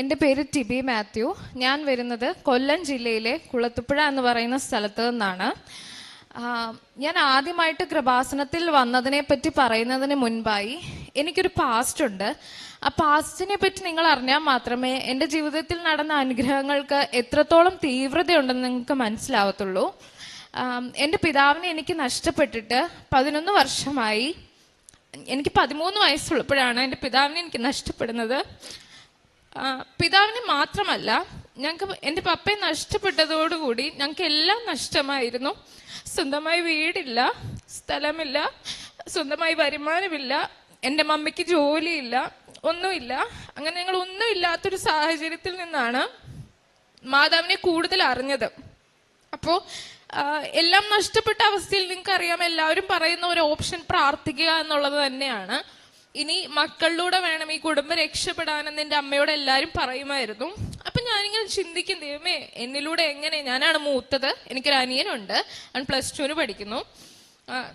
എന്റെ പേര് ടിബി മാത്യു. ഞാൻ വരുന്നത് കൊല്ലം ജില്ലയിലെ കുളത്തുപ്പുഴ എന്ന് പറയുന്ന സ്ഥലത്ത് നിന്നാണ്. ഞാൻ ആദ്യമായിട്ട് കൃപാസനത്തിൽ വന്നതിനെ പറ്റി പറയുന്നതിന് മുൻപായി എനിക്കൊരു പാസ്റ്റ് ഉണ്ട്. ആ പാസ്റ്റിനെ പറ്റി നിങ്ങൾ അറിഞ്ഞാൽ മാത്രമേ എന്റെ ജീവിതത്തിൽ നടന്ന അനുഗ്രഹങ്ങൾക്ക് എത്രത്തോളം തീവ്രതയുണ്ടെന്ന് നിങ്ങൾക്ക് മനസ്സിലാവത്തുള്ളൂ. എന്റെ പിതാവിനെ എനിക്ക് നഷ്ടപ്പെട്ടിട്ട് പതിനൊന്ന് വർഷമായി. എനിക്ക് പതിമൂന്ന് വയസ്സുള്ളപ്പോഴാണ് എന്റെ പിതാവിനെ എനിക്ക് നഷ്ടപ്പെടുന്നത്. പിതാവിനെ മാത്രമല്ല ഞങ്ങൾക്ക് എന്റെ പപ്പയെ നഷ്ടപ്പെട്ടതോടുകൂടി ഞങ്ങൾക്ക് എല്ലാം നഷ്ടമായിരുന്നു. സ്വന്തമായി വീടില്ല സ്ഥലമില്ല സ്വന്തമായി വരുമാനമില്ല എന്റെ മമ്മിക്ക് ജോലിയില്ല ഒന്നുമില്ല. അങ്ങനെ ഞങ്ങൾ ഒന്നുമില്ലാത്തൊരു സാഹചര്യത്തിൽ നിന്നാണ് മാതാവിനെ കൂടുതൽ അറിഞ്ഞത്. അപ്പോൾ എല്ലാം നഷ്ടപ്പെട്ട അവസ്ഥയിൽ നിങ്ങൾക്ക് അറിയാം എല്ലാവരും പറയുന്ന ഒരു ഓപ്ഷൻ പ്രാർത്ഥിക്കുക എന്നുള്ളത് തന്നെയാണ്. ഇനി മക്കളിലൂടെ വേണം ഈ കുടുംബം രക്ഷപ്പെടാനെന്ന് എന്റെ അമ്മയോട് എല്ലാവരും പറയുമായിരുന്നു. അപ്പം ഞാനിങ്ങനെ ചിന്തിക്കും ദൈവമേ എന്നിലൂടെ എങ്ങനെ? ഞാനാണ് മൂത്തത് എനിക്കൊരു അനിയനുണ്ട് അവൻ പ്ലസ് ടുവിന് പഠിക്കുന്നു.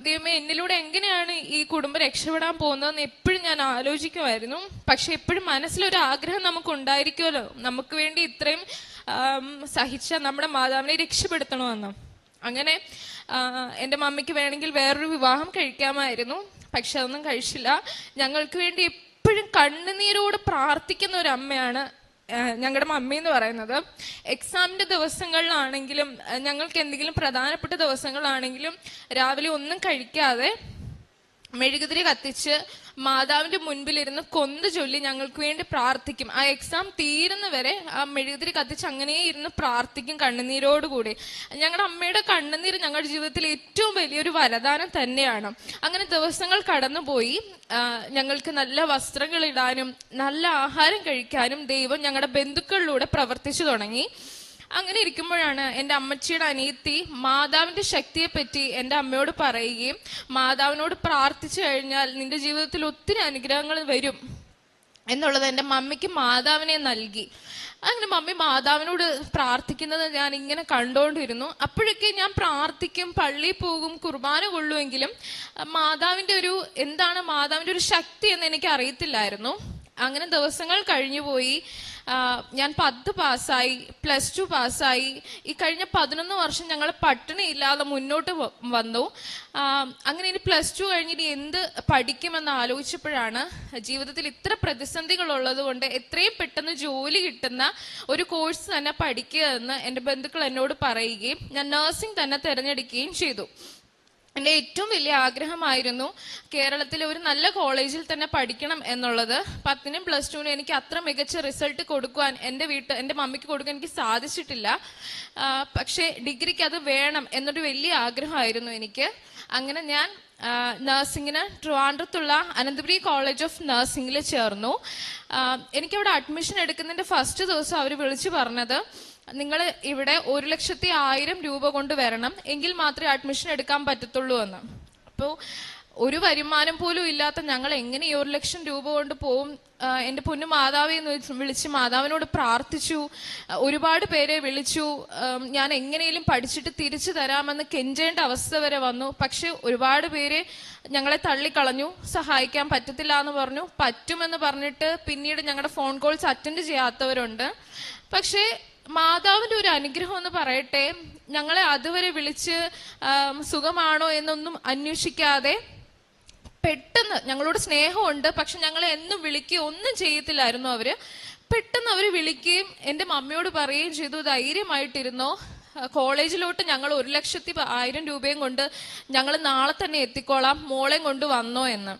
ദൈവമേ എന്നിലൂടെ എങ്ങനെയാണ് ഈ കുടുംബം രക്ഷപ്പെടാൻ പോകുന്നതെന്ന് എപ്പോഴും ഞാൻ ആലോചിക്കുമായിരുന്നു. പക്ഷെ എപ്പോഴും മനസ്സിലൊരു ആഗ്രഹം നമുക്ക് ഉണ്ടായിരിക്കുമല്ലോ നമുക്ക് വേണ്ടി ഇത്രയും സഹിച്ച നമ്മുടെ മാതാവിനെ രക്ഷപ്പെടുത്തണമെന്ന്. അങ്ങനെ എന്റെ മമ്മിക്ക് വേണമെങ്കിൽ വേറൊരു വിവാഹം കഴിക്കാമായിരുന്നു. പക്ഷെ അതൊന്നും കഴിച്ചില്ല. ഞങ്ങൾക്ക് വേണ്ടി എപ്പോഴും കണ്ണുനീരോട് പ്രാർത്ഥിക്കുന്ന ഒരു അമ്മയാണ് ഞങ്ങളുടെ മമ്മി എന്ന് പറയുന്നത്. എക്സാമിന്റെ ദിവസങ്ങളിലാണെങ്കിലും ഞങ്ങൾക്ക് എന്തെങ്കിലും പ്രധാനപ്പെട്ട ദിവസങ്ങളാണെങ്കിലും രാവിലെ ഒന്നും കഴിക്കാതെ മെഴുകുതിരി കത്തിച്ച് മാതാവിന്റെ മുൻപിലിരുന്ന് കൊന്ത് ചൊല്ലി ഞങ്ങൾക്ക് വേണ്ടി പ്രാർത്ഥിക്കും. ആ എക്സാം തീരുന്ന വരെ ആ മെഴുകുതിരി കത്തിച്ച് അങ്ങനെ ഇരുന്ന് പ്രാർത്ഥിക്കും കണ്ണുനീരോടുകൂടി. ഞങ്ങളുടെ അമ്മയുടെ കണ്ണുനീര് ഞങ്ങളുടെ ജീവിതത്തിൽ ഏറ്റവും വലിയൊരു വരദാനം തന്നെയാണ്. അങ്ങനെ ദിവസങ്ങൾ കടന്നുപോയി. ഞങ്ങൾക്ക് നല്ല വസ്ത്രങ്ങൾ ഇടാനും നല്ല ആഹാരം കഴിക്കാനും ദൈവം ഞങ്ങളുടെ ബന്ധുക്കളിലൂടെ പ്രവർത്തിച്ചു തുടങ്ങി. അങ്ങനെ ഇരിക്കുമ്പോഴാണ് എന്റെ അമ്മച്ചിയുടെ അനിയത്തി മാതാവിന്റെ ശക്തിയെപ്പറ്റി എന്റെ അമ്മയോട് പറയുകയും മാതാവിനോട് പ്രാർത്ഥിച്ചു കഴിഞ്ഞാൽ നിന്റെ ജീവിതത്തിൽ ഒത്തിരി അനുഗ്രഹങ്ങൾ വരും എന്നുള്ളത് എന്റെ മമ്മിക്ക് മാതാവിനെ നൽകി. അങ്ങനെ മമ്മി മാതാവിനോട് പ്രാർത്ഥിക്കുന്നത് ഞാൻ ഇങ്ങനെ കണ്ടുകൊണ്ടിരുന്നു. അപ്പോഴൊക്കെ ഞാൻ പ്രാർത്ഥിക്കും പള്ളിയിൽ പോകും കുർബാന കൊള്ളുമെങ്കിലും മാതാവിന്റെ ഒരു എന്താണ് മാതാവിന്റെ ഒരു ശക്തി എന്ന് എനിക്ക് അറിയത്തില്ലായിരുന്നു അങ്ങനെ ദിവസങ്ങൾ കഴിഞ്ഞുപോയി. ആ, ഞാൻ പത്ത് പാസ്സായി പ്ലസ് ടു പാസ്സായി. ഈ കഴിഞ്ഞ പതിനൊന്ന് വർഷം ഞങ്ങൾ പട്ടിണി ഇല്ലാതെ മുന്നോട്ട് വന്നു. അങ്ങനെ ഇനി പ്ലസ് ടു കഴിഞ്ഞിട്ട് എന്ത് പഠിക്കുമെന്ന് ആലോചിച്ചപ്പോഴാണ് ജീവിതത്തിൽ ഇത്ര പ്രതിസന്ധികൾ ഉള്ളത് കൊണ്ട് എത്രയും പെട്ടെന്ന് ജോലി കിട്ടുന്ന ഒരു കോഴ്സ് തന്നെ പഠിക്കുക എന്ന് എന്റെ ബന്ധുക്കൾ എന്നോട് പറയുകയും ഞാൻ നഴ്സിംഗ് തന്നെ തിരഞ്ഞെടുക്കുകയും ചെയ്തു. എന്റെ ഏറ്റവും വലിയ ആഗ്രഹമായിരുന്നു കേരളത്തിലെ ഒരു നല്ല കോളേജിൽ തന്നെ പഠിക്കണം എന്നുള്ളത്. പത്തിനും പ്ലസ് ടുവിനും എനിക്ക് അത്ര മികച്ച റിസൾട്ട് കൊടുക്കുവാൻ എന്റെ വീട്ട് എന്റെ മമ്മിക്ക് കൊടുക്കാൻ എനിക്ക് സാധിച്ചിട്ടില്ല. പക്ഷേ ഡിഗ്രിക്ക് അത് വേണം എന്നൊരു വലിയ ആഗ്രഹമായിരുന്നു എനിക്ക്. അങ്ങനെ ഞാൻ നഴ്സിംഗിന് ട്രിവാൻഡ്രത്തുള്ള അനന്തപുരി കോളേജ് ഓഫ് നഴ്സിംഗിൽ ചേർന്നു. എനിക്കവിടെ അഡ്മിഷൻ എടുക്കുന്നതിന്റെ ഫസ്റ്റ് ദിവസം അവർ വിളിച്ചു പറഞ്ഞത് നിങ്ങൾ ഇവിടെ ഒരു ലക്ഷത്തി ആയിരം രൂപ കൊണ്ട് വരണം. എങ്കിൽ മാത്രമേ അഡ്മിഷൻ എടുക്കാൻ പറ്റത്തുള്ളൂ എന്ന്. അപ്പോൾ ഒരു വരുമാനം പോലും ഇല്ലാത്ത ഞങ്ങൾ എങ്ങനെ ഈ ഒരു ലക്ഷം രൂപ കൊണ്ട് പോവും? എന്റെ പൊന്നു മാതാവെ എന്ന് വിളിച്ച് മാതാവിനോട് പ്രാർത്ഥിച്ചു. ഒരുപാട് പേരെ വിളിച്ചു. ഞാൻ എങ്ങനെയും പഠിച്ചിട്ട് തിരിച്ചു തരാമെന്ന് കെഞ്ചേണ്ട അവസ്ഥ വരെ വന്നു. പക്ഷെ ഒരുപാട് പേര് ഞങ്ങളെ തള്ളിക്കളഞ്ഞു. സഹായിക്കാൻ പറ്റത്തില്ല എന്ന് പറഞ്ഞു. പറ്റുമെന്ന് പറഞ്ഞിട്ട് പിന്നീട് ഞങ്ങളുടെ ഫോൺ കോൾസ് അറ്റൻഡ് ചെയ്യാത്തവരുണ്ട്. പക്ഷേ മാതാവിന്റെ ഒരു അനുഗ്രഹം എന്ന് പറയട്ടെ? ഞങ്ങളെ അതുവരെ വിളിച്ച് സുഖമാണോ എന്നൊന്നും അന്വേഷിക്കാതെ പെട്ടെന്ന് ഞങ്ങളോട് സ്നേഹമുണ്ട്. പക്ഷെ ഞങ്ങളെ എന്നും വിളിക്കുകയോ ഒന്നും ചെയ്യത്തില്ലായിരുന്നു അവർ. പെട്ടെന്ന് അവർ വിളിക്കുകയും എന്റെ മമ്മിയോട് പറയുകയും ചെയ്തു. ധൈര്യമായിട്ടിരുന്നോ. കോളേജിലോട്ട് ഞങ്ങൾ ഒരു ലക്ഷത്തി ആയിരം രൂപയും കൊണ്ട് ഞങ്ങൾ നാളെ തന്നെ എത്തിക്കോളാം. മോളെയും കൊണ്ട് വന്നോ എന്ന്.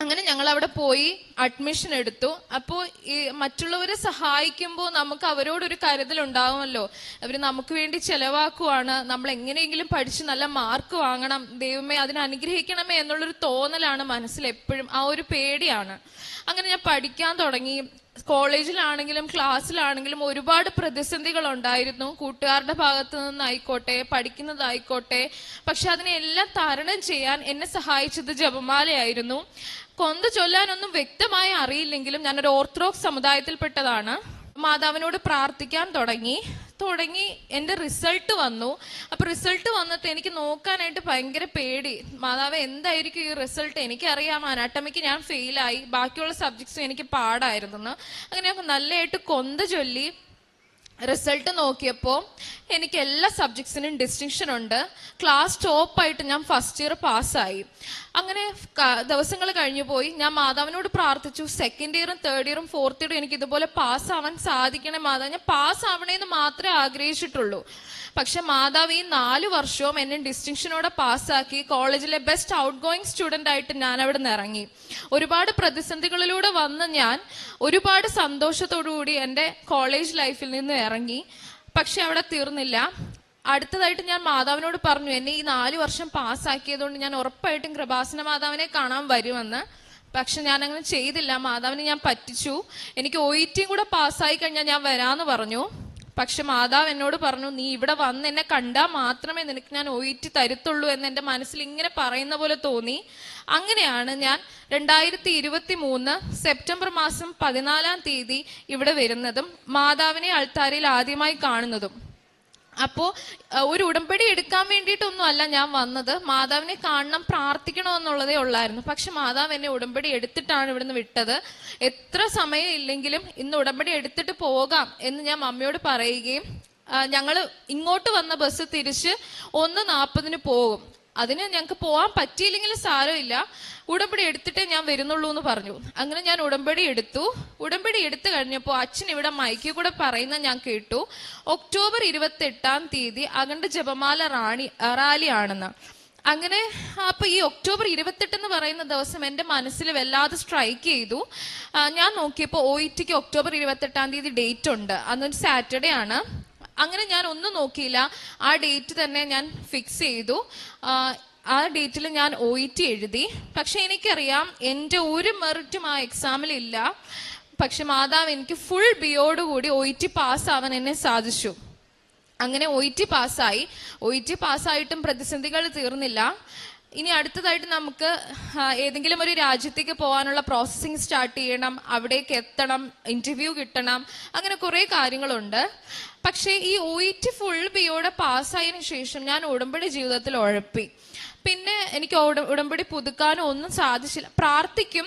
അങ്ങനെ ഞങ്ങൾ അവിടെ പോയി അഡ്മിഷൻ എടുത്തു. അപ്പോൾ ഈ മറ്റുള്ളവരെ സഹായിക്കുമ്പോൾ നമുക്ക് അവരോടൊരു കരുതൽ ഉണ്ടാവുമല്ലോ അവർ നമുക്ക് വേണ്ടി ചെലവാക്കുവാണ്. നമ്മൾ എങ്ങനെയെങ്കിലും പഠിച്ച് നല്ല മാർക്ക് വാങ്ങണം. ദൈവമേ അതിനെ അനുഗ്രഹിക്കണമേ എന്നുള്ളൊരു തോന്നലാണ് മനസ്സിൽ എപ്പോഴും ആ ഒരു പേടിയാണ്. അങ്ങനെ ഞാൻ പഠിക്കാൻ തുടങ്ങി. കോളേജിലാണെങ്കിലും ക്ലാസ്സിലാണെങ്കിലും ഒരുപാട് പ്രതിസന്ധികൾ ഉണ്ടായിരുന്നു കൂട്ടുകാരുടെ ഭാഗത്തു നിന്നായിക്കോട്ടെ പഠിക്കുന്നതായിക്കോട്ടെ. പക്ഷെ അതിനെല്ലാം തരണം ചെയ്യാൻ എന്നെ സഹായിച്ചത് ജപമാലയായിരുന്നു. കൊന്ത ചൊല്ലാനൊന്നും വ്യക്തമായി അറിയില്ലെങ്കിലും ഞാനൊരു ഓർത്തഡോക്സ് സമുദായത്തിൽപ്പെട്ടതാണ്. മാതാവിനോട് പ്രാർത്ഥിക്കാൻ തുടങ്ങി. തുടങ്ങി എന്റെ റിസൾട്ട് വന്നു. അപ്പോൾ റിസൾട്ട് വന്നിട്ട് എനിക്ക് നോക്കാനായിട്ട് ഭയങ്കര പേടി. മാതാവ് എന്തായിരിക്കും ഈ റിസൾട്ട്? എനിക്കറിയാം അനാട്ടമിക്ക് ഞാൻ ഫെയിലായി. ബാക്കിയുള്ള സബ്ജക്ട്സും എനിക്ക് പാടായിരുന്നു അങ്ങനെ നല്ലതായിട്ട് കൊന്ത ചൊല്ലി. റിസൾട്ട് നോക്കിയപ്പോൾ എനിക്ക് എല്ലാ സബ്ജക്ട്സിനും ഡിസ്റ്റിങ്ഷൻ ഉണ്ട്. ക്ലാസ് ടോപ്പായിട്ട് ഞാൻ ഫസ്റ്റ് ഇയർ പാസ്സായി അങ്ങനെ ദിവസങ്ങൾ കഴിഞ്ഞു പോയി. ഞാൻ മാതാവിനോട് പ്രാർത്ഥിച്ചു. സെക്കൻഡ് ഇയറും തേർഡ് ഇയറും ഫോർത്ത് ഇയറും എനിക്ക് ഇതുപോലെ പാസ്സാവാൻ സാധിക്കണേ മാതാവ്. ഞാൻ പാസ്സാവണേന്ന് മാത്രമേ ആഗ്രഹിച്ചിട്ടുള്ളൂ. പക്ഷെ മാതാവ് ഈ നാല് വർഷവും എന്നെ ഡിസ്റ്റിങ്ഷനോടെ പാസ്സാക്കി കോളേജിലെ ബെസ്റ്റ് ഔട്ട് ഗോയിങ് സ്റ്റുഡന്റ് ആയിട്ട് ഞാൻ അവിടെ നിന്ന് ഇറങ്ങി. ഒരുപാട് പ്രതിസന്ധികളിലൂടെ വന്ന് ഞാൻ ഒരുപാട് സന്തോഷത്തോടു കൂടി എന്റെ കോളേജ് ലൈഫിൽ നിന്ന് ഇറങ്ങി. പക്ഷെ അവിടെ തീർന്നില്ല. അടുത്തതായിട്ട് ഞാൻ മാതാവിനോട് പറഞ്ഞു എന്നെ ഈ നാല് വർഷം പാസ്സാക്കിയതുകൊണ്ട് ഞാൻ ഉറപ്പായിട്ടും കൃപാസന മാതാവിനെ കാണാൻ വരുമെന്ന്. പക്ഷെ ഞാൻ അങ്ങനെ ചെയ്തില്ല. മാതാവിനെ ഞാൻ പറ്റിച്ചു. എനിക്ക് ഒ ടിയും കൂടെ പാസ്സായി കഴിഞ്ഞാൽ ഞാൻ വരാന്ന് പറഞ്ഞു. പക്ഷെ മാതാവ് എന്നോട് പറഞ്ഞു നീ ഇവിടെ വന്ന് എന്നെ കണ്ടാൽ മാത്രമേ നിനക്ക് ഞാൻ ഒയിറ്റ് തരുത്തുള്ളൂ എന്ന് എന്റെ മനസ്സിൽ ഇങ്ങനെ പറയുന്ന പോലെ തോന്നി. അങ്ങനെയാണ് ഞാൻ രണ്ടായിരത്തി ഇരുപത്തി മൂന്ന് സെപ്റ്റംബർ മാസം പതിനാലാം തീയതി ഇവിടെ വരുന്നതും മാതാവിനെ അൾത്താരയിൽ ആദ്യമായി കാണുന്നതും. അപ്പോ ഒരു ഉടമ്പടി എടുക്കാൻ വേണ്ടിയിട്ടൊന്നും അല്ല ഞാൻ വന്നത്. മാതാവിനെ കാണണം പ്രാർത്ഥിക്കണം എന്നുള്ളതേ ഉള്ളായിരുന്നു. പക്ഷെ മാതാവ് എന്നെ ഉടമ്പടി എടുത്തിട്ടാണ് ഇവിടുന്ന് വിട്ടത്. എത്ര സമയം ഇല്ലെങ്കിലും ഇന്ന് ഉടമ്പടി എടുത്തിട്ട് പോകാം എന്ന് ഞാൻ മമ്മിയോട് പറയുകയും ഞങ്ങൾ ഇങ്ങോട്ട് വന്ന ബസ് തിരിച്ച് ഒന്ന് നാൽപ്പതിന് പോകും. അതിന് ഞങ്ങൾക്ക് പോകാൻ പറ്റിയില്ലെങ്കിൽ സാരമില്ല. ഉടമ്പടി എടുത്തിട്ടേ ഞാൻ വരുന്നുള്ളൂ എന്ന് പറഞ്ഞു. അങ്ങനെ ഞാൻ ഉടമ്പടി എടുത്തു. ഉടമ്പടി എടുത്തു കഴിഞ്ഞപ്പോൾ അച്ഛൻ ഇവിടെ മൈക്കിൽ കൂടെ പറയുന്ന ഞാൻ കേട്ടു. ഒക്ടോബർ ഇരുപത്തി എട്ടാം തീയതി അകണ്ട ജപമാല റാണി റാലി ആണെന്ന് അങ്ങനെ അപ്പൊ ഈ ഒക്ടോബർ ഇരുപത്തെട്ട് എന്ന് പറയുന്ന ദിവസം എന്റെ മനസ്സിൽ വല്ലാതെ സ്ട്രൈക്ക് ചെയ്തു. ഞാൻ നോക്കിയപ്പോൾ ഒ ഇ ടിക്ക് ഒക്ടോബർ ഇരുപത്തെട്ടാം തീയതി ഡേറ്റ് ഉണ്ട്. അന്നൊരു സാറ്റർഡേ ആണ്. അങ്ങനെ ഞാൻ ഒന്നും നോക്കിയില്ല. ആ ഡേറ്റ് തന്നെ ഞാൻ ഫിക്സ് ചെയ്തു. ആ, ഡേറ്റിൽ ഞാൻ ഒ ഇ ടി എഴുതി. പക്ഷെ എനിക്കറിയാം എന്റെ ഒരു മെറിറ്റും ആ എക്സാമിൽ ഇല്ല. പക്ഷെ മാതാവ് എനിക്ക് ഫുൾ ബിയോടുകൂടി ഒ ഇ ടി പാസ്സാവാൻ എന്നെ സാധിച്ചു. അങ്ങനെ ഒ ഇ ടി പാസ്സായി ഒ ഇ ടി പാസ്സായിട്ടും പ്രതിസന്ധികൾ തീർന്നില്ല. ഇനി അടുത്തതായിട്ട് നമുക്ക് ഏതെങ്കിലും ഒരു രാജ്യത്തേക്ക് പോകാനുള്ള പ്രോസസ്സിങ് സ്റ്റാർട്ട് ചെയ്യണം. അവിടേക്ക് എത്തണം ഇന്റർവ്യൂ കിട്ടണം. അങ്ങനെ കുറേ കാര്യങ്ങളുണ്ട്. പക്ഷേ ഈ ഒ ഇ ടി ഫുൾ ബിയോടെ പാസ്സായതിനു ശേഷം ഞാൻ ഉടമ്പടി ജീവിതത്തിൽ ഉഴപ്പി. പിന്നെ എനിക്ക് ഉട- ഉടമ്പടി പുതുക്കാനോ ഒന്നും സാധിച്ചില്ല. പ്രാർത്ഥിക്കും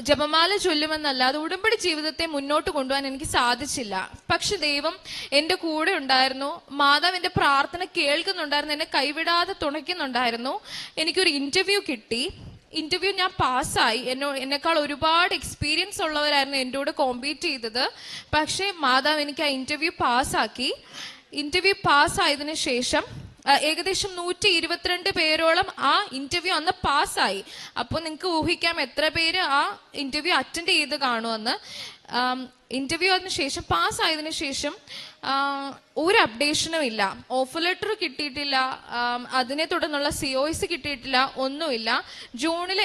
ജപമാല ചൊല്ലുമെന്നല്ലാതെ ഉടമ്പടി ജീവിതത്തെ മുന്നോട്ട് കൊണ്ടുപോകാൻ എനിക്ക് സാധിച്ചില്ല. പക്ഷെ ദൈവം എന്റെ കൂടെ ഉണ്ടായിരുന്നു. മാതാവ് എന്റെ പ്രാർത്ഥന കേൾക്കുന്നുണ്ടായിരുന്നു. എന്നെ കൈവിടാതെ തുണയ്ക്കുന്നുണ്ടായിരുന്നു. എനിക്കൊരു ഇന്റർവ്യൂ കിട്ടി. ഇന്റർവ്യൂ ഞാൻ പാസ്സായി. എന്നോ എന്നെക്കാൾ ഒരുപാട് എക്സ്പീരിയൻസ് ഉള്ളവരായിരുന്നു എന്റെ കൂടെ കോമ്പീറ്റ് ചെയ്തത്. പക്ഷേ മാതാവ് എനിക്ക് ആ ഇന്റർവ്യൂ പാസ്സാക്കി. ഇന്റർവ്യൂ പാസ്സായതിനു ശേഷം ഏകദേശം നൂറ്റി ഇരുപത്തിരണ്ട് പേരോളം ആ ഇന്റർവ്യൂ അന്ന് പാസ്സായി. അപ്പോൾ നിങ്ങൾക്ക് ഊഹിക്കാം എത്ര പേര് ആ ഇന്റർവ്യൂ അറ്റൻഡ് ചെയ്ത് കാണുമെന്ന്. ഇന്റർവ്യൂ അതിന് ശേഷം പാസ്സായതിനു ശേഷം ഒരു അപ്ഡേഷനും ഇല്ല. ഓഫർ ലെറ്റർ കിട്ടിയിട്ടില്ല. അതിനെ തുടർന്നുള്ള സി ഒ എസ് കിട്ടിയിട്ടില്ല. ഒന്നുമില്ല. ജൂണിൽ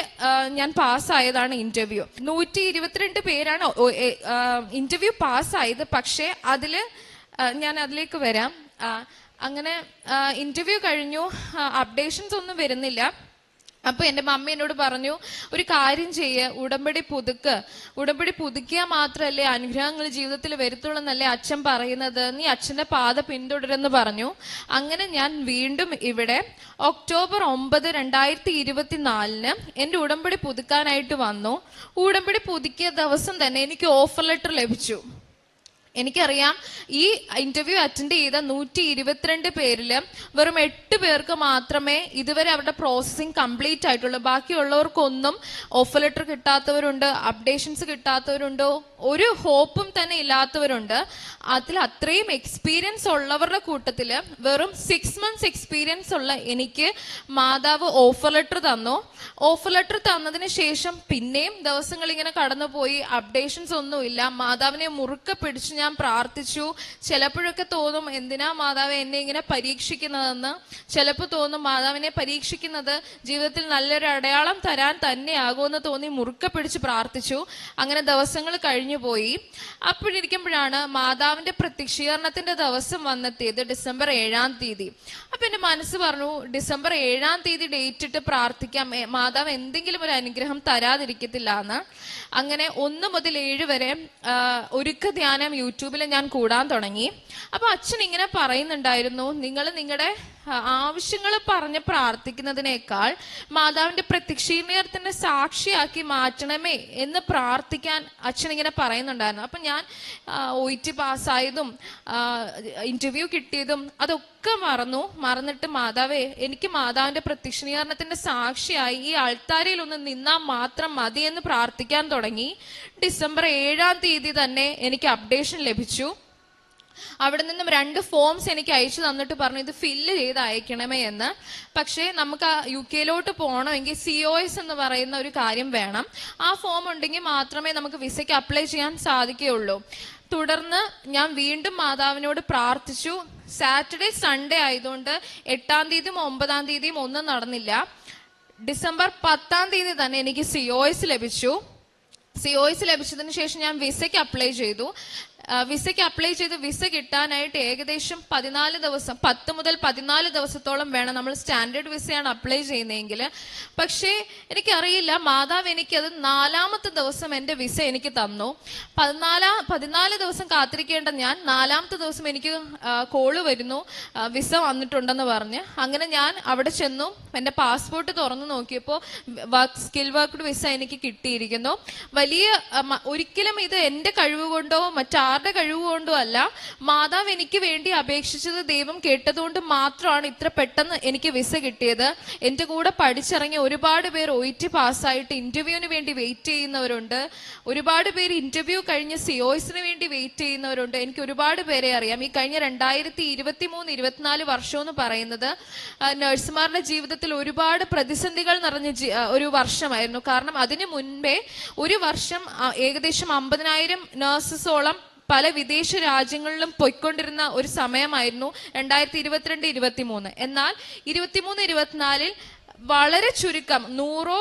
ഞാൻ പാസ്സായതാണ് ഇന്റർവ്യൂ നൂറ്റി ഇരുപത്തിരണ്ട് പേരാണ് ഇന്റർവ്യൂ പാസ്സായത് പക്ഷേ അതിൽ ഞാൻ അതിലേക്ക് വരാം. അങ്ങനെ ഇന്റർവ്യൂ കഴിഞ്ഞു. അപ്ഡേഷൻസ് ഒന്നും വരുന്നില്ല. അപ്പൊ എന്റെ മമ്മി എന്നോട് പറഞ്ഞു ഒരു കാര്യം ചെയ്യ് ഉടമ്പടി പുതുക്ക്. ഉടമ്പടി പുതുക്കിയാൽ മാത്രമല്ലേ അനുഗ്രഹങ്ങൾ ജീവിതത്തിൽ വരുത്തുള്ളൂ എന്നല്ലേ അച്ഛൻ പറയുന്നത്? നീ അച്ഛന്റെ പാത പിന്തുടരെന്ന് പറഞ്ഞു. അങ്ങനെ ഞാൻ വീണ്ടും ഇവിടെ ഒക്ടോബർ ഒമ്പത് രണ്ടായിരത്തി ഇരുപത്തിനാലിന് എന്റെ ഉടമ്പടി പുതുക്കാനായിട്ട് വന്നു. ഉടമ്പടി പുതുക്കിയ ദിവസം തന്നെ എനിക്ക് ഓഫർ ലെറ്റർ ലഭിച്ചു. എനിക്കറിയാം ഈ ഇന്റർവ്യൂ അറ്റൻഡ് ചെയ്ത നൂറ്റി ഇരുപത്തിരണ്ട് പേരിൽ വെറും എട്ട് പേർക്ക് മാത്രമേ ഇതുവരെ അവരുടെ പ്രോസസ്സിംഗ് കംപ്ലീറ്റ് ആയിട്ടുള്ളൂ. ബാക്കിയുള്ളവർക്കൊന്നും ഓഫർ ലെറ്റർ കിട്ടാത്തവരുണ്ട് അപ്ഡേഷൻസ് കിട്ടാത്തവരുണ്ടോ ഒരു ഹോപ്പും തന്നെ ഇല്ലാത്തവരുണ്ട്. അതിൽ അത്രയും എക്സ്പീരിയൻസ് ഉള്ളവരുടെ കൂട്ടത്തിൽ വെറും സിക്സ് മന്ത്സ് എക്സ്പീരിയൻസ് ഉള്ള എനിക്ക് മാതാവ് ഓഫർ ലെറ്റർ തന്നു. ഓഫർ ലെറ്റർ തന്നതിന് ശേഷം പിന്നെയും ദിവസങ്ങൾ ഇങ്ങനെ കടന്നുപോയി അപ്ഡേഷൻസ് ഒന്നുമില്ല. മാതാവിനെ മുറുക്ക പിടിച്ച് ഞാൻ പ്രാർത്ഥിച്ചു. ചിലപ്പോഴൊക്കെ തോന്നും എന്തിനാ മാതാവ് എന്നെ ഇങ്ങനെ പരീക്ഷിക്കുന്നതെന്ന്? ചിലപ്പോൾ തോന്നും മാതാവിനെ പരീക്ഷിക്കുന്നത് ജീവിതത്തിൽ നല്ലൊരു അടയാളം തരാൻ തന്നെയാകുമെന്ന് തോന്നി മുറുക്ക പിടിച്ച് പ്രാർത്ഥിച്ചു. അങ്ങനെ ദിവസങ്ങൾ കഴിഞ്ഞു പോയി. അപ്പോഴിരിക്കുമ്പോഴാണ് മാതാവിന്റെ പ്രത്യക്ഷീകരണത്തിന്റെ ദിവസം വന്നെത്തിയത് ഡിസംബർ ഏഴാം തീയതി. അപ്പൊ എന്റെ മനസ്സ് പറഞ്ഞു ഡിസംബർ ഏഴാം തീയതി ഡേറ്റ് ഇട്ട് പ്രാർത്ഥിക്കാം. മാതാവ് എന്തെങ്കിലും ഒരു അനുഗ്രഹം തരാതിരിക്കത്തില്ല എന്ന്. അങ്ങനെ ഒന്ന് മുതൽ ഏഴ് വരെ ഒരുക്ക ധ്യാനം യൂട്യൂബ് യൂട്യൂബിൽ ഞാൻ കൂടാൻ തുടങ്ങി. അപ്പൊ അച്ഛൻ ഇങ്ങനെ പറയുന്നുണ്ടായിരുന്നു നിങ്ങൾ നിങ്ങളുടെ ആവശ്യങ്ങൾ പറഞ്ഞ് പ്രാർത്ഥിക്കുന്നതിനേക്കാൾ മാതാവിന്റെ പ്രത്യക്ഷീകരണത്തിന്റെ സാക്ഷിയാക്കി മാറ്റണമേ എന്ന് പ്രാർത്ഥിക്കാൻ അച്ഛൻ ഇങ്ങനെ പറയുന്നുണ്ടായിരുന്നു. അപ്പൊ ഞാൻ ഒ ടി പാസ്സായതും ഇന്റർവ്യൂ കിട്ടിയതും അതൊക്കെ മറന്നു. മറന്നിട്ട് മാതാവേ എനിക്ക് മാതാവിന്റെ പ്രത്യക്ഷീകരണത്തിന്റെ സാക്ഷിയായി ഈ ആൾത്താരയിൽ ഒന്ന് നിന്നാൽ മാത്രം മതി എന്ന് പ്രാർത്ഥിക്കാൻ തുടങ്ങി. ഡിസംബർ ഏഴാം തീയതി തന്നെ എനിക്ക് അപ്ഡേഷൻ ലഭിച്ചു. അവിടെ നിന്നും രണ്ട് ഫോംസ് എനിക്ക് അയച്ചു തന്നിട്ട് പറഞ്ഞു ഇത് ഫില്ല് ചെയ്ത് അയക്കണമേ എന്ന്. പക്ഷേ നമുക്ക് ആ യു കെയിലോട്ട് പോകണമെങ്കിൽ സി ഒ എസ് എന്ന് പറയുന്ന ഒരു കാര്യം വേണം. ആ ഫോം ഉണ്ടെങ്കിൽ മാത്രമേ നമുക്ക് വിസയ്ക്ക് അപ്ലൈ ചെയ്യാൻ സാധിക്കുകയുള്ളൂ. തുടർന്ന് ഞാൻ വീണ്ടും മാതാവിനോട് പ്രാർത്ഥിച്ചു. സാറ്റർഡേ സൺഡേ ആയതുകൊണ്ട് എട്ടാം തീയതിയും ഒമ്പതാം തീയതിയും ഒന്നും നടന്നില്ല. ഡിസംബർ പത്താം തീയതി തന്നെ എനിക്ക് സി ഒ എസ് ലഭിച്ചു. സി ഒ എസ് ലഭിച്ചതിന് ശേഷം ഞാൻ വിസയ്ക്ക് അപ്ലൈ ചെയ്തു. വിസയ്ക്ക് അപ്ലൈ ചെയ്ത് വിസ കിട്ടാനായിട്ട് ഏകദേശം പതിനാല് ദിവസം പത്ത് മുതൽ പതിനാല് ദിവസത്തോളം വേണം. നമ്മൾ സ്റ്റാൻഡേർഡ് വിസയാണ് അപ്ലൈ ചെയ്യുന്നതെങ്കിൽ. പക്ഷേ എനിക്കറിയില്ല മാതാവ് എനിക്കത് നാലാമത്തെ ദിവസം എന്റെ വിസ എനിക്ക് തന്നു. പതിനാലാം പതിനാല് ദിവസം കാത്തിരിക്കേണ്ട ഞാൻ നാലാമത്തെ ദിവസം എനിക്ക് കോൾ വരുന്നു. വിസ വന്നിട്ടുണ്ടെന്ന് പറഞ്ഞ്. അങ്ങനെ ഞാൻ അവിടെ ചെന്നു. എന്റെ പാസ്പോർട്ട് തുറന്നു നോക്കിയപ്പോൾ വർക്ക് സ്കിൽ വർക്ക്ഡ് വിസ എനിക്ക് കിട്ടിയിരിക്കുന്നു. വലിയ ഒരിക്കലും ഇത് എന്റെ കഴിവ് കൊണ്ടോ മറ്റാരുടെ കഴിവ് കൊണ്ടോ അല്ല മാതാവ് എനിക്ക് വേണ്ടി അപേക്ഷിച്ചത് ദൈവം കേട്ടതുകൊണ്ട് മാത്രമാണ് ഇത്ര പെട്ടെന്ന് എനിക്ക് വിസ കിട്ടിയത്. എന്റെ കൂടെ പഠിച്ചിറങ്ങി ഒരുപാട് പേർ ഒ ടി പാസ്സായിട്ട് ഇന്റർവ്യൂവിന് വേണ്ടി വെയിറ്റ് ചെയ്യുന്നവരുണ്ട്. ഒരുപാട് പേര് ഇന്റർവ്യൂ കഴിഞ്ഞ് സിഒസിന് വേണ്ടി വെയിറ്റ് ചെയ്യുന്നവരുണ്ട്. എനിക്ക് ഒരുപാട് പേരെ അറിയാം. ഈ കഴിഞ്ഞ രണ്ടായിരത്തി ഇരുപത്തി മൂന്ന് ഇരുപത്തിനാല് വർഷം എന്ന് പറയുന്നത് നഴ്സുമാരുടെ ജീവിതത്തിൽ ഒരുപാട് പ്രതിസന്ധികൾ നിറഞ്ഞ ഒരു വർഷമായിരുന്നു. കാരണം അതിനു മുൻപേ ഒരു വർഷം ഏകദേശം അമ്പതിനായിരം നഴ്സസോളം പല വിദേശ രാജ്യങ്ങളിലും പൊയ്ക്കൊണ്ടിരുന്ന ഒരു സമയമായിരുന്നു രണ്ടായിരത്തി ഇരുപത്തിരണ്ട് ഇരുപത്തി മൂന്ന് എന്നാൽ ഇരുപത്തിമൂന്ന് ഇരുപത്തിനാലിൽ വളരെ ചുരുക്കം നൂറോ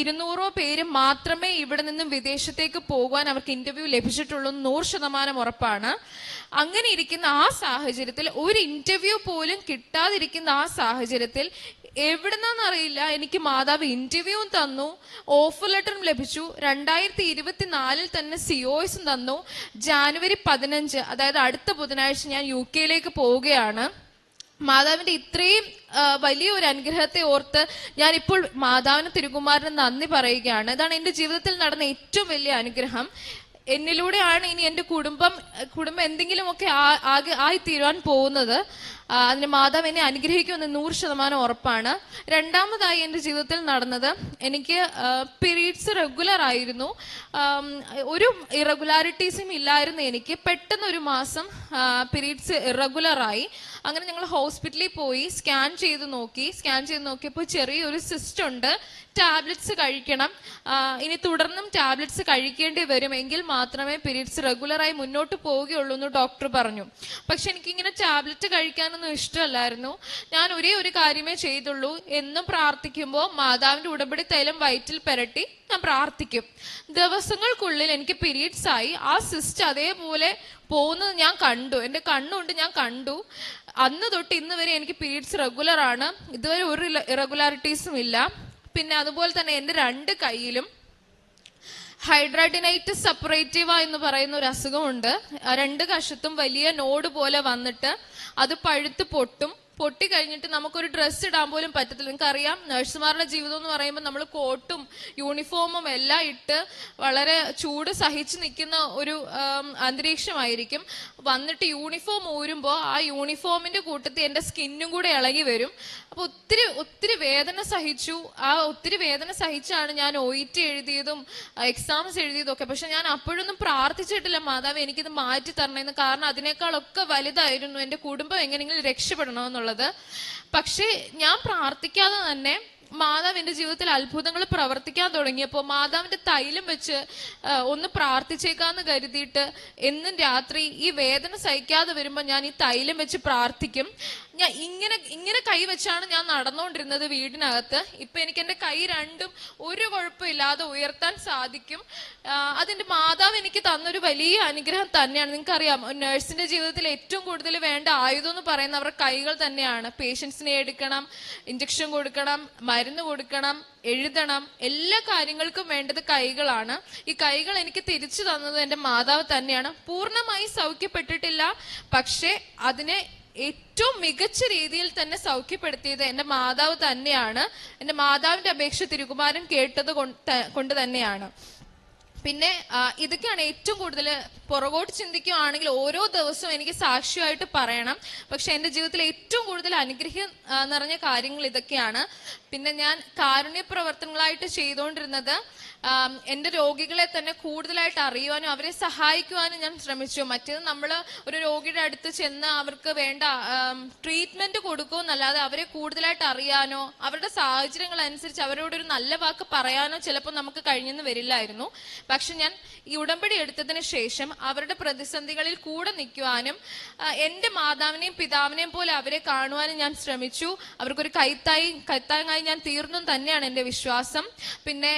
ഇരുന്നൂറോ പേര് മാത്രമേ ഇവിടെ നിന്നും വിദേശത്തേക്ക് പോകാൻ അവർക്ക് ഇന്റർവ്യൂ ലഭിച്ചിട്ടുള്ളൂ നൂറ് ശതമാനം ഉറപ്പാണ്. അങ്ങനെ ഇരിക്കുന്ന ആ സാഹചര്യത്തിൽ ഒരു ഇന്റർവ്യൂ പോലും കിട്ടാതിരിക്കുന്ന ആ സാഹചര്യത്തിൽ എവിടുന്നറിയില്ല എനിക്ക് മാതാവ് ഇന്റർവ്യൂവും തന്നു. ഓഫർ ലെറ്ററും ലഭിച്ചു. രണ്ടായിരത്തി ഇരുപത്തിനാലിൽ തന്നെ സിഒസും തന്നു. ജാനുവരി പതിനഞ്ച് അതായത് അടുത്ത ബുധനാഴ്ച ഞാൻ യു കെയിലേക്ക് പോവുകയാണ്. മാതാവിന്റെ ഇത്രയും വലിയൊരു അനുഗ്രഹത്തെ ഓർത്ത് ഞാൻ ഇപ്പോൾ മാതാവിന് തിരുകുമാരന് നന്ദി പറയുകയാണ്. ഇതാണ് എന്റെ ജീവിതത്തിൽ നടന്ന ഏറ്റവും വലിയ അനുഗ്രഹം. എന്നിലൂടെയാണ് ഇനി എന്റെ കുടുംബം കുടുംബം എന്തെങ്കിലുമൊക്കെ ആകെ ആയി തീരുവാൻ പോകുന്നത്. അതിന് മാതാവ് എന്നെ അനുഗ്രഹിക്കുമെന്ന് നൂറ് ശതമാനം ഉറപ്പാണ്. രണ്ടാമതായി എന്റെ ജീവിതത്തിൽ നടന്നത് എനിക്ക് പീരീഡ്സ് റെഗുലർ ആയിരുന്നു. ഒരു ഇറഗുലാരിറ്റീസും ഇല്ലായിരുന്നു എനിക്ക്. പെട്ടെന്ന് ഒരു മാസം പീരീഡ്സ് ഇറഗുലർ ആയി. അങ്ങനെ ഞങ്ങൾ ഹോസ്പിറ്റലിൽ പോയി സ്കാൻ ചെയ്ത് നോക്കി. സ്കാൻ ചെയ്ത് നോക്കിയപ്പോൾ ചെറിയൊരു സിസ്റ്റ് ഉണ്ട്. ടാബ്ലറ്റ്സ് കഴിക്കണം. ഇനി തുടർന്നും ടാബ്ലറ്റ്സ് കഴിക്കേണ്ടി വരും. എങ്കിൽ മാത്രമേ പീരീഡ്സ് റെഗുലറായി മുന്നോട്ട് പോവുകയുള്ളൂ എന്ന് ഡോക്ടർ പറഞ്ഞു. പക്ഷെ എനിക്കിങ്ങനെ ടാബ്ലറ്റ് കഴിക്കാനൊന്നും ഇഷ്ടമല്ലായിരുന്നു. ഞാൻ ഒരേ ഒരു കാര്യമേ ചെയ്തുള്ളൂ. എന്നും പ്രാർത്ഥിക്കുമ്പോൾ മാതാവിന്റെ ഉടമ്പടി തൈലം വയറ്റിൽ പെരട്ടി ഞാൻ പ്രാർത്ഥിക്കും. ദിവസങ്ങൾക്കുള്ളിൽ എനിക്ക് പീരീഡ്സ് ആയി. ആ സിസ്റ്റ് അതേപോലെ പോകുന്നത് ഞാൻ കണ്ടു. എന്റെ കണ്ണുകൊണ്ട് ഞാൻ കണ്ടു. അന്ന് തൊട്ട് ഇന്ന് വരെ എനിക്ക് പീരീഡ്സ് റെഗുലർ ആണ്. ഇതുവരെ ഒരു ഇറഗുലാരിറ്റീസും ഇല്ല. പിന്നെ അതുപോലെ തന്നെ എന്റെ രണ്ട് കൈയിലും ഹൈഡ്രാഡിനൈറ്റിസ് സെപ്പറേറ്റീവ എന്ന് പറയുന്ന ഒരു അസുഖമുണ്ട്. രണ്ട് കഷത്തും വലിയ നോഡ് പോലെ വന്നിട്ട് അത് പഴുത്ത് പൊട്ടും. പൊട്ടി കഴിഞ്ഞിട്ട് നമുക്കൊരു ഡ്രസ്സ് ഇടാൻ പോലും പറ്റത്തില്ല. നിങ്ങൾക്ക് അറിയാം നഴ്സുമാരുടെ ജീവിതം എന്ന് പറയുമ്പോൾ നമ്മൾ കോട്ടും യൂണിഫോമും എല്ലാം ഇട്ട് വളരെ ചൂട് സഹിച്ചു നിൽക്കുന്ന ഒരു അന്തരീക്ഷമായിരിക്കും. വന്നിട്ട് യൂണിഫോം ഊരുമ്പോൾ ആ യൂണിഫോമിന്റെ കൂട്ടത്തിൽ എന്റെ സ്കിന്നും കൂടെ ഇളകി വരും. അപ്പോൾ ഒത്തിരി ഒത്തിരി വേദന സഹിച്ചു. ആ ഒത്തിരി വേദന സഹിച്ചാണ് ഞാൻ ഒ ടി എഴുതിയതും എക്സാംസ് എഴുതിയതും ഒക്കെ. പക്ഷെ ഞാൻ അപ്പോഴൊന്നും പ്രാർത്ഥിച്ചിട്ടില്ല മാതാവ് എനിക്കിത് മാറ്റി തരണമെന്ന് കാരണം അതിനേക്കാളൊക്കെ വലുതായിരുന്നു. എന്റെ കുടുംബം എങ്ങനെയെങ്കിലും രക്ഷപ്പെടണമെന്നുള്ളത്. പക്ഷേ ഞാൻ പ്രാർത്ഥിക്കാതെ തന്നെ മാതാവ് എന്റെ ജീവിതത്തിൽ അത്ഭുതങ്ങൾ പ്രവർത്തിക്കാൻ തുടങ്ങിയപ്പോൾ മാതാവിന്റെ തൈലം വെച്ച് ഒന്ന് പ്രാർത്ഥിച്ചേക്കാന്ന് കരുതിയിട്ട് എന്നും രാത്രി ഈ വേദന സഹിക്കാതെ വരുമ്പോൾ ഞാൻ ഈ തൈലം വെച്ച് പ്രാർത്ഥിക്കും. ഞാൻ ഇങ്ങനെ ഇങ്ങനെ കൈ വെച്ചാണ് ഞാൻ നടന്നുകൊണ്ടിരുന്നത് വീടിനകത്ത്. ഇപ്പൊ എനിക്ക് എന്റെ കൈ രണ്ടും ഒരു കുഴപ്പമില്ലാതെ ഉയർത്താൻ സാധിക്കും. അതിന്റെ മാതാവ് എനിക്ക് തന്നൊരു വലിയ അനുഗ്രഹം തന്നെയാണ്. നിങ്ങൾക്കറിയാം നഴ്സിന്റെ ജീവിതത്തിൽ ഏറ്റവും കൂടുതൽ വേണ്ട ആയുധം എന്ന് പറയുന്ന അവരുടെ കൈകൾ തന്നെയാണ്. പേഷ്യൻസിനെ എടുക്കണം ഇഞ്ചക്ഷൻ കൊടുക്കണം മരുന്ന് കൊടുക്കണം എഴുതണം എല്ലാ കാര്യങ്ങൾക്കും വേണ്ടത് കൈകളാണ്. ഈ കൈകൾ എനിക്ക് തിരിച്ചു തന്നത് എന്റെ മാതാവ് തന്നെയാണ്. പൂർണമായി സൗഖ്യപ്പെട്ടിട്ടില്ല. പക്ഷേ അതിനെ ഏറ്റവും മികച്ച രീതിയിൽ തന്നെ സൗഖ്യപ്പെടുത്തിയത് എന്റെ മാതാവ് തന്നെയാണ്. എന്റെ മാതാവിന്റെ അപേക്ഷ തിരുകുമാരൻ കേട്ടത് കൊണ്ട് തന്നെയാണ്. പിന്നെ ഇതൊക്കെയാണ് ഏറ്റവും കൂടുതൽ പുറകോട്ട് ചിന്തിക്കുകയാണെങ്കിൽ ഓരോ ദിവസവും എനിക്ക് സാക്ഷിയായിട്ട് പറയണം. പക്ഷെ എന്റെ ജീവിതത്തിൽ ഏറ്റവും കൂടുതൽ അനുഗ്രഹം നിറഞ്ഞ കാര്യങ്ങൾ ഇതൊക്കെയാണ്. പിന്നെ ഞാൻ കാരുണ്യ പ്രവർത്തനങ്ങളായിട്ട് ചെയ്തുകൊണ്ടിരുന്നത്. എന്റെ രോഗികളെ തന്നെ കൂടുതലായിട്ട് അറിയുവാനും അവരെ സഹായിക്കുവാനും ഞാൻ ശ്രമിച്ചു. മറ്റേത് നമ്മൾ ഒരു രോഗിയുടെ അടുത്ത് ചെന്ന് അവർക്ക് വേണ്ട ട്രീറ്റ്മെന്റ് കൊടുക്കുമെന്നല്ലാതെ അവരെ കൂടുതലായിട്ട് അറിയാനോ അവരുടെ സാഹചര്യങ്ങൾ അനുസരിച്ച് അവരോട് ഒരു നല്ല വാക്ക് പറയാനോ ചിലപ്പോൾ നമുക്ക് കഴിഞ്ഞെന്ന് വരില്ലായിരുന്നു. പക്ഷെ ഞാൻ ഈ ഉടമ്പടി എടുത്തതിന് ശേഷം അവരുടെ പ്രതിസന്ധികളിൽ കൂടെ നിൽക്കുവാനും എന്റെ മാതാവിനെയും പിതാവിനെയും പോലെ അവരെ കാണുവാനും ഞാൻ ശ്രമിച്ചു. അവർക്കൊരു കൈത്തായി കൈത്താങ്ങായി ഞാൻ തീർന്നും തന്നെയാണ് എന്റെ വിശ്വാസം. പിന്നെ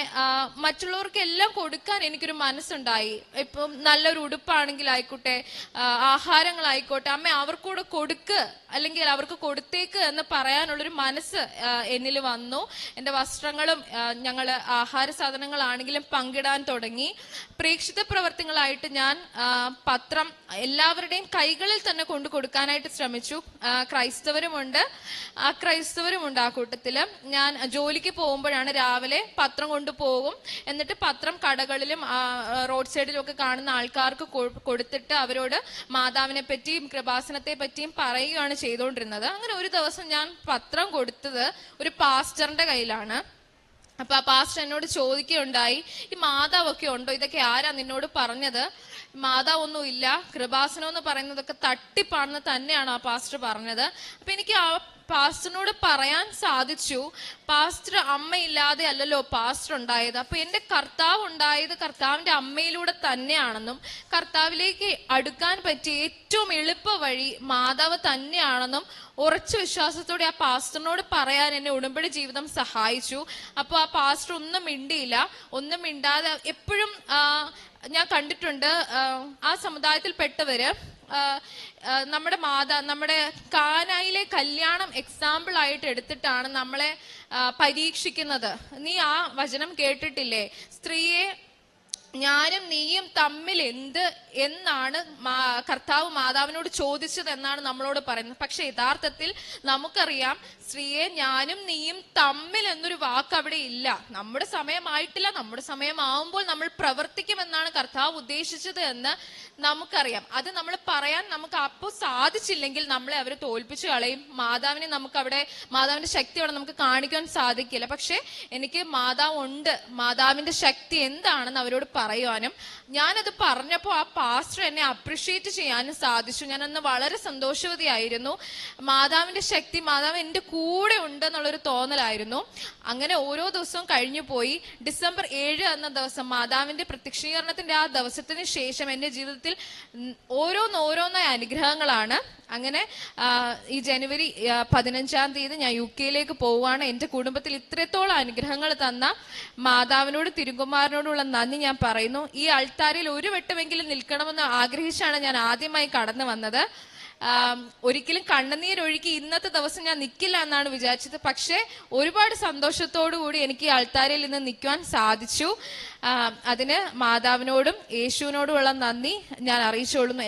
മറ്റുള്ളവർക്ക് എല്ലാം കൊടുക്കാൻ എനിക്കൊരു മനസ്സുണ്ടായി. ഇപ്പം നല്ലൊരു ഉടുപ്പാണെങ്കിൽ ആയിക്കോട്ടെ ആഹാരങ്ങളായിക്കോട്ടെ അമ്മ അവർക്കൂടെ കൊടുക്ക് അല്ലെങ്കിൽ അവർക്ക് കൊടുത്തേക്ക് എന്ന് പറയാനുള്ളൊരു മനസ്സ് എന്നിൽ വന്നു. എന്റെ വസ്ത്രങ്ങളും ഞങ്ങൾ ആഹാര സാധനങ്ങളാണെങ്കിലും പങ്കിടാൻ തുടങ്ങി. പ്രേക്ഷിത പ്രവർത്തികളായിട്ട് ഞാൻ പത്രം എല്ലാവരുടെയും കൈകളിൽ തന്നെ കൊണ്ടു കൊടുക്കാനായിട്ട് ശ്രമിച്ചു. ക്രൈസ്തവരുമുണ്ട്. ക്രൈസ്തവരുമുണ്ട് ആ കൂട്ടത്തിൽ. ഞാൻ ജോലിക്ക് പോകുമ്പോഴാണ് രാവിലെ പത്രം കൊണ്ടുപോകും എന്നിട്ട് പത്രം കടകളിലും റോഡ് സൈഡിലും ഒക്കെ കാണുന്ന ആൾക്കാർക്ക് കൊടുത്തിട്ട് അവരോട് മാതാവിനെ പറ്റിയും കൃപാസനത്തെ പറ്റിയും പറയുകയാണ് ചെയ്തുകൊണ്ടിരുന്നത് അങ്ങനെ ഒരു ദിവസം ഞാൻ പത്രം കൊടുത്തത് ഒരു പാസ്റ്ററിന്റെ കയ്യിലാണ്. അപ്പൊ ആ പാസ്റ്റർ എന്നോട് ചോദിക്കുകയുണ്ടായി ഈ മാതാവൊക്കെ ഉണ്ടോ? ഇതൊക്കെ ആരാ നിന്നോട് പറഞ്ഞത്? മാതാവൊന്നും ഇല്ല കൃപാസനം എന്ന് പറയുന്നതൊക്കെ തട്ടിപ്പാണെന്ന് തന്നെയാണ് ആ പാസ്റ്റർ പറഞ്ഞത്. അപ്പൊ എനിക്ക് ആ പാസ്റ്ററിനോട് പറയാൻ സാധിച്ചു. പാസ്റ്റർ അമ്മയില്ലാതെ അല്ലല്ലോ പാസ്റ്റർ ഉണ്ടായത്. അപ്പൊ എന്റെ കർത്താവ് ഉണ്ടായത് കർത്താവിന്റെ അമ്മയിലൂടെ തന്നെയാണെന്നും കർത്താവിലേക്ക് അടുക്കാൻ പറ്റിയ ഏറ്റവും എളുപ്പ വഴി മാതാവ് തന്നെയാണെന്നും ഉറച്ച വിശ്വാസത്തോടെ ആ പാസ്റ്ററിനോട് പറയാൻ എന്നെ ഉടമ്പടി ജീവിതം സഹായിച്ചു. അപ്പോൾ ആ പാസ്റ്റർ ഒന്നും മിണ്ടിയില്ല. ഒന്നും മിണ്ടാതെ എപ്പോഴും ഞാൻ കണ്ടിട്ടുണ്ട് ആ, സമുദായത്തിൽപ്പെട്ടവര് നമ്മുടെ മാതാ നമ്മുടെ കാനായിലെ കല്യാണം എക്സാമ്പിൾ ആയിട്ട് എടുത്തിട്ടാണ് നമ്മളെ പരീക്ഷിക്കുന്നത്. നീ ആ വചനം കേട്ടിട്ടില്ലേ? സ്ത്രീയെ ഞാനും നീയും തമ്മിൽ എന്ത് എന്നാണ് കർത്താവ് മാതാവിനോട് ചോദിച്ചത് എന്നാണ് നമ്മളോട് പറയുന്നത്. പക്ഷെ യഥാർത്ഥത്തിൽ നമുക്കറിയാം സ്ത്രീയെ ഞാനും നീയും തമ്മിൽ എന്നൊരു വാക്ക് അവിടെ ഇല്ല. നമ്മുടെ സമയമായിട്ടില്ല. നമ്മുടെ സമയമാവുമ്പോൾ നമ്മൾ പ്രവർത്തിക്കുമെന്നാണ് കർത്താവ് ഉദ്ദേശിച്ചത് എന്ന് നമുക്കറിയാം. അത് നമ്മൾ പറയാൻ നമുക്ക് അപ്പോൾ സാധിച്ചില്ലെങ്കിൽ നമ്മളെ അവർ തോൽപ്പിച്ചു കളയും. മാതാവിനെ നമുക്ക് അവിടെ മാതാവിന്റെ ശക്തി അവിടെ നമുക്ക് കാണിക്കാൻ സാധിക്കില്ല. പക്ഷെ എനിക്ക് മാതാവ് ഉണ്ട് മാതാവിന്റെ ശക്തി എന്താണെന്ന് അവരോട് പറയുവാനും ഞാനത് പറഞ്ഞപ്പോൾ ആ പാസ്റ്റർ എന്നെ അപ്രിഷ്യേറ്റ് ചെയ്യാനും സാധിച്ചു. ഞാൻ അന്ന് വളരെ സന്തോഷവതിയായിരുന്നു. മാതാവിന്റെ ശക്തി മാതാവ് എന്റെ കൂടെ ഉണ്ടെന്നുള്ളൊരു തോന്നലായിരുന്നു. അങ്ങനെ ഓരോ ദിവസവും കഴിഞ്ഞു പോയി. ഡിസംബർ ഏഴ് എന്ന ദിവസം മാതാവിന്റെ പ്രത്യക്ഷീകരണത്തിന്റെ ആ ദിവസത്തിന് ശേഷം എന്റെ ജീവിതത്തിൽ ഓരോന്നോരോന്നായ അനുഗ്രഹങ്ങളാണ്. അങ്ങനെ ഈ ജനുവരി പതിനഞ്ചാം തീയതി ഞാൻ യു കെയിലേക്ക് പോവുകയാണ്. എന്റെ കുടുംബത്തിൽ ഇത്രത്തോളം അനുഗ്രഹങ്ങൾ തന്ന മാതാവിനോട് തിരുകുമാരനോടുള്ള നന്ദി ഞാൻ പറയുന്നു ഈ അൾത്താരിൽ ഒരു വട്ടമെങ്കിലും നിൽക്കണമെന്ന് ആഗ്രഹിച്ചാണ് ഞാൻ ആദ്യമായി കടന്നു വന്നത്. ഒരിക്കലും കണ്ണുനീരൊഴുക്കി ഇന്നത്തെ ദിവസം ഞാൻ നിൽക്കില്ല എന്നാണ് വിചാരിച്ചത്. പക്ഷേ ഒരുപാട് സന്തോഷത്തോടു കൂടി എനിക്ക് ഈ അൾത്താരയിൽ നിന്ന് നിൽക്കുവാൻ സാധിച്ചു. അതിന് മാതാവിനോടും യേശുവിനോടുമുള്ള നന്ദി ഞാൻ അറിയിച്ചുകൊള്ളുന്നു.